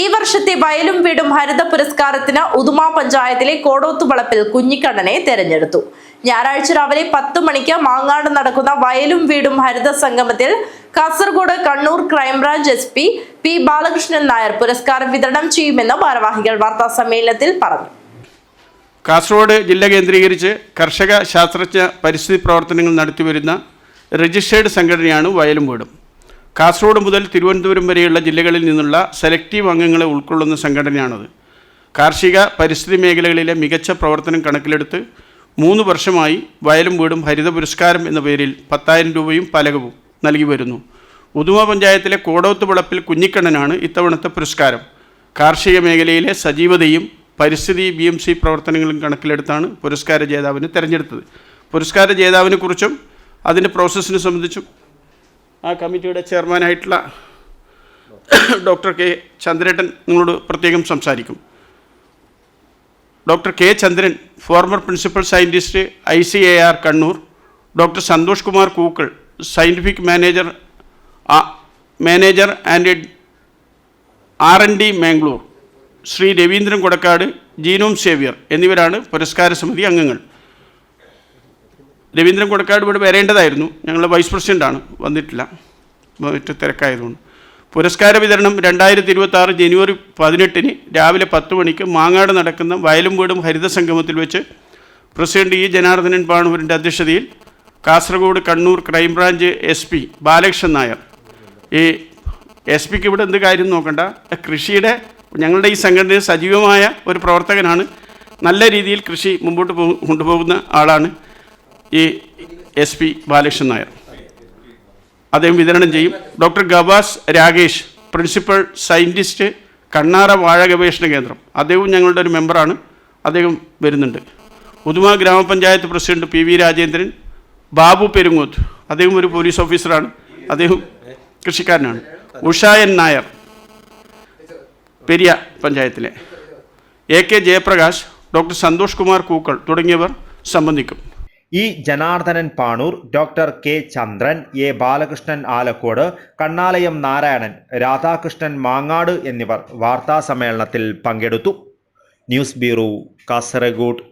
ഈ വർഷത്തെ വയലും വീടും ഹരിത പുരസ്കാരത്തിന് ഉദുമ പഞ്ചായത്തിലെ കോടോത്തുവളപ്പിൽ കുഞ്ഞിക്കണ്ണനെ തെരഞ്ഞെടുത്തു. ഞായറാഴ്ച രാവിലെ പത്ത് മണിക്ക് മാങ്ങാട് നടക്കുന്ന വയലും വീടും ഹരിത സംഗമത്തിൽ Kasaragod Kannur crime branch S P P Balakrishnan Nair പുരസ്കാരം വിതരണം ചെയ്യുമെന്ന് ഭാരവാഹികൾ വാർത്താ സമ്മേളനത്തിൽ പറഞ്ഞു. കാസർഗോഡ് ജില്ല കേന്ദ്രീകരിച്ച് കർഷക ശാസ്ത്രജ്ഞ പരിസ്ഥിതി പ്രവർത്തനങ്ങൾ നടത്തിവരുന്ന രജിസ്റ്റേർഡ് സംഘടനയാണ് വയലും വീടും. കാസർഗോഡ് മുതൽ തിരുവനന്തപുരം വരെയുള്ള ജില്ലകളിൽ നിന്നുള്ള സെലക്റ്റീവ് അംഗങ്ങളെ ഉൾക്കൊള്ളുന്ന സംഘടനയാണത്. കാർഷിക പരിസ്ഥിതി മേഖലകളിലെ മികച്ച പ്രവർത്തനം കണക്കിലെടുത്ത് മൂന്ന് വർഷമായി വയലും വീടും ഹരിത പുരസ്കാരം എന്ന പേരിൽ പത്തായിരം രൂപയും പലകവും നൽകി വരുന്നു. ഉദുമ പഞ്ചായത്തിലെ കോടോത്ത് വിളപ്പിൽ കുഞ്ഞിക്കണ്ണനാണ് ഇത്തവണത്തെ പുരസ്കാരം. കാർഷിക മേഖലയിലെ സജീവതയും പരിസ്ഥിതി ബി എം സി പ്രവർത്തനങ്ങളും കണക്കിലെടുത്താണ് പുരസ്കാര ജേതാവിനെ തിരഞ്ഞെടുത്തത്. പുരസ്കാര ജേതാവിനെക്കുറിച്ചും അതിന്റെ പ്രോസസ്സിനെ സംബന്ധിച്ചും ആ കമ്മിറ്റിയുടെ ചെയർമാനായിട്ടുള്ള ഡോക്ടർ കെ ചന്ദ്രേട്ടൻ നിങ്ങളോട് പ്രത്യേകം സംസാരിക്കും. Doctor K Chandran former principal scientist I C A R Kannur. Doctor Santhosh Kumar Kookkal scientific manager manager and R N D Mangalore. Shri Raveendran Kodakkad genome saviour എന്നിവരാണ് പുരസ്കാര സമിതി അംഗങ്ങൾ. രവീന്ദ്രൻ കൊടക്കാട് ഇവിടെ വരേണ്ടതായിരുന്നു. ഞങ്ങൾ വൈസ് പ്രസിഡന്റാണ് വന്നിട്ടില്ല. മറ്റു തിരക്കായതുകൊണ്ട്. പുരസ്കാര വിതരണം രണ്ടായിരത്തി ഇരുപത്തി ആറ് ജനുവരി പതിനെട്ടിന് രാവിലെ പത്ത് മണിക്ക് മാങ്ങാട് നടക്കുന്ന വയലും വീടും ഹരിത സംഗമത്തിൽ വെച്ച് പ്രസിഡന്റ് ഇ. ജനാർദ്ദനൻ പാണൂരിന്റെ അധ്യക്ഷതയിൽ Kasaragod Kannur crime branch S P Balakrishnan Nair. ഈ എസ് പിക്ക് ഇവിടെ എന്ത് കാര്യം നോക്കണ്ട? കൃഷിയുടെ ഞങ്ങളുടെ ഈ സംഘടനയിൽ സജീവമായ ഒരു പ്രവർത്തകനാണ്. നല്ല രീതിയിൽ കൃഷി മുമ്പോട്ട് കൊണ്ടുപോകുന്ന ആളാണ്. ഈ എസ് പി ബാലകൃഷ്ണൻ നായർ. അദ്ദേഹം വിതരണം ചെയ്യും. Doctor Gavas Rakesh principal scientist Kannara വാഴ ഗവേഷണ കേന്ദ്രം. അദ്ദേഹവും ഞങ്ങളുടെ ഒരു മെമ്പറാണ്. അദ്ദേഹം വരുന്നുണ്ട്. ഉദുമ ഗ്രാമപഞ്ചായത്ത് president P V Rajendran Babu Perungoth. അദ്ദേഹം ഒരു പോലീസ് ഓഫീസറാണ്. അദ്ദേഹം കൃഷിക്കാരനാണ്. ഉഷായൻ നായർ പെരിയ പഞ്ചായത്തിലെ. A K Jayaprakash doctor Santhosh Kumar Kookkal തുടങ്ങിയവർ സംബന്ധിക്കും. E Janardhanan Panur doctor K Chandran A Balakrishnan Alakode Kannalayam Narayanan Radhakrishnan Mangad എന്നിവർ വാർത്താ സമ്മേളനത്തിൽ പങ്കെടുത്തു. News bureau Kasaragod.